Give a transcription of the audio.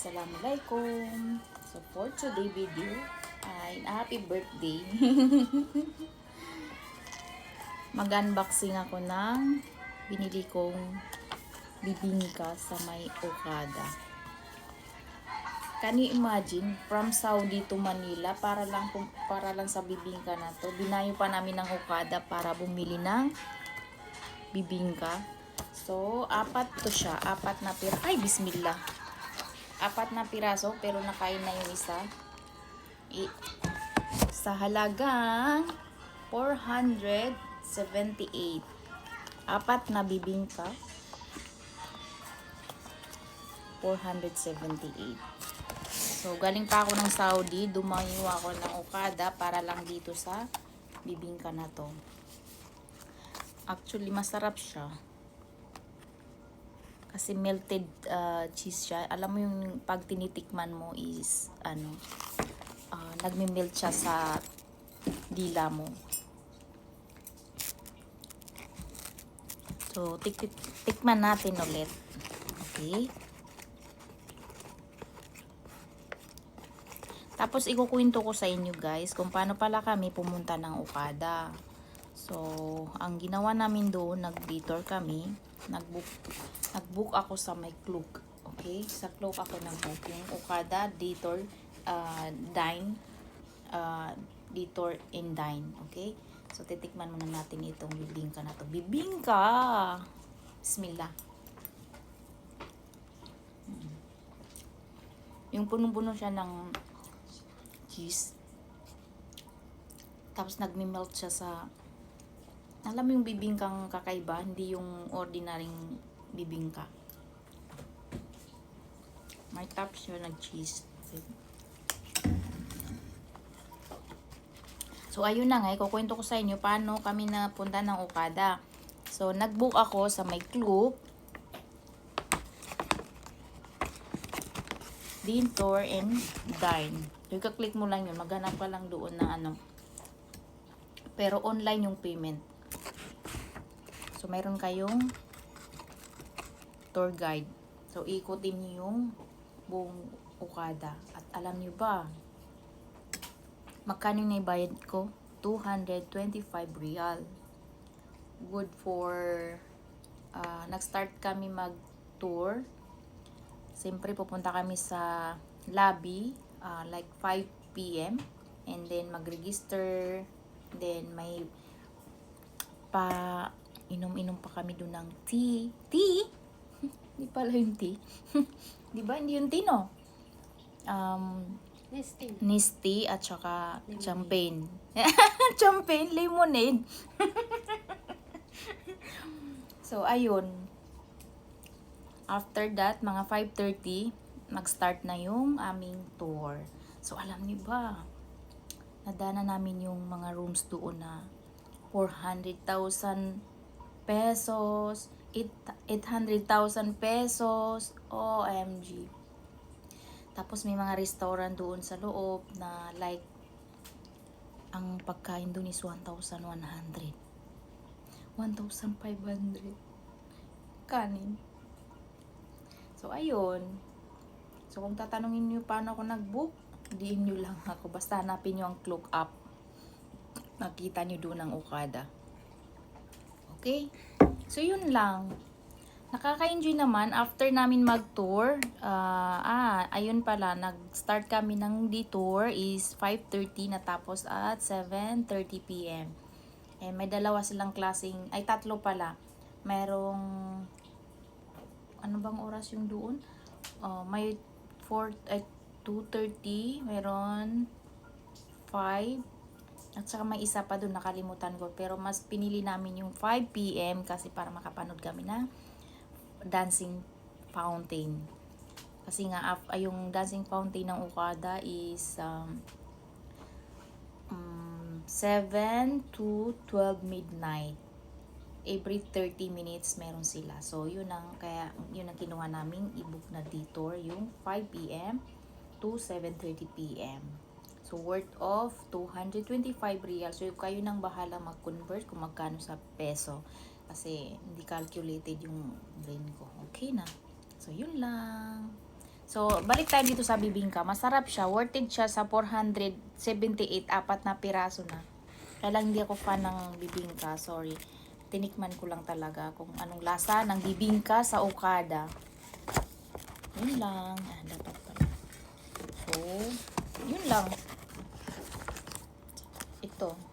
Assalamualaikum. So for today video ay happy birthday. Mag-unboxing ako ng binili kong bibingka sa may Okada. Can you imagine from Saudi to Manila para lang para lang sa bibingka na to. Binayo pa namin ng Okada para bumili ng bibingka. So, apat to siya. Apat na pira. Ay, bismillah. Apat na piraso, pero nakain na yung isa. I- sa halagang 478. Apat na bibingka. 478. So, galing pa ako ng Saudi. Dumayo ako ng Okada para lang dito sa bibingka na to. Actually, masarap siya. Kasi melted uh, cheese siya. Alam mo yung pag tinitikman mo is, ano, uh, nagme-melt siya sa dila mo. So, tik tik tikman natin ulit. Okay? Tapos, ikukwento ko sa inyo guys kung paano pala kami pumunta ng Okada. So, ang ginawa namin doon, nag-detour kami. Nag-book, nag-book ako sa may Klook. Okay? Sa Klook ako nag-book. Okada, detour, uh, dine, uh, detour and dine. Okay? So, titikman muna natin itong bibingka na to. Bibingka! Bismillah. Mm. Yung punong-puno siya ng cheese. Tapos nagme-melt siya sa alam mo yung bibingkang kakaiba, hindi yung ordinaryong bibingka. May top siya ng cheese. So, ayun na nga, ikukwento ko sa inyo paano kami napunta ng Okada. So, nag-book ako sa may club. Din tour and dine. Yung click mo lang yun, maghanap ka lang doon na ano. Pero online yung payment. So, meron kayong tour guide. So, ikutin niyo yung buong Okada. At alam niyo ba, magkano yung naibayad ko? 225 real. Good for, uh, nag-start kami mag-tour. Siyempre, pupunta kami sa lobby, uh, like 5 p.m. And then, mag-register. Then, may pa inom-inom pa kami doon ng tea. Tea? Hindi pala yung tea. Di ba? Hindi yung tea, no? Um, Nesting. Nisty at saka Lemonade. champagne. champagne, lemonade. so, ayun. After that, mga 5.30, mag-start na yung aming tour. So, alam niyo ba, nadana namin yung mga rooms doon na 400,000 pesos, eight- 800,000 pesos, OMG. Tapos may mga restaurant doon sa loob na like ang pagkain doon is 1,100. 1,500. Kanin. So, ayun. So, kung tatanungin nyo paano ako nag-book, diin nyo lang ako. Basta hanapin nyo ang cloak up. Nakita nyo doon ang Okada. Okay? So, yun lang. Nakaka-enjoy naman after namin mag-tour. ah, ah, ayun pala, nag-start kami ng detour is 5.30 natapos at 7.30 p.m. Eh, may dalawa silang klaseng, ay tatlo pala. Merong, ano bang oras yung doon? Oh, may 4, ay 2.30, meron 5, at saka may isa pa doon nakalimutan ko. Pero mas pinili namin yung 5 p.m. kasi para makapanood kami na dancing fountain. Kasi nga, af- yung dancing fountain ng Okada is um, um, 7 to 12 midnight. Every 30 minutes meron sila. So, yun ang, kaya, yun ang kinuha namin i-book na detour, yung 5 p.m. to 7.30 p.m. So, worth of 225 real. So, kayo nang bahala mag-convert kung magkano sa peso. Kasi, hindi calculated yung brain ko. Okay na. So, yun lang. So, balik tayo dito sa bibingka. Masarap siya. Worth it siya sa 478. Apat na piraso na. Kaya lang hindi ako fan ng bibingka. Sorry. Tinikman ko lang talaga kung anong lasa ng bibingka sa Okada. Yun lang. Ah, dapat pala. So, yun lang. gusto.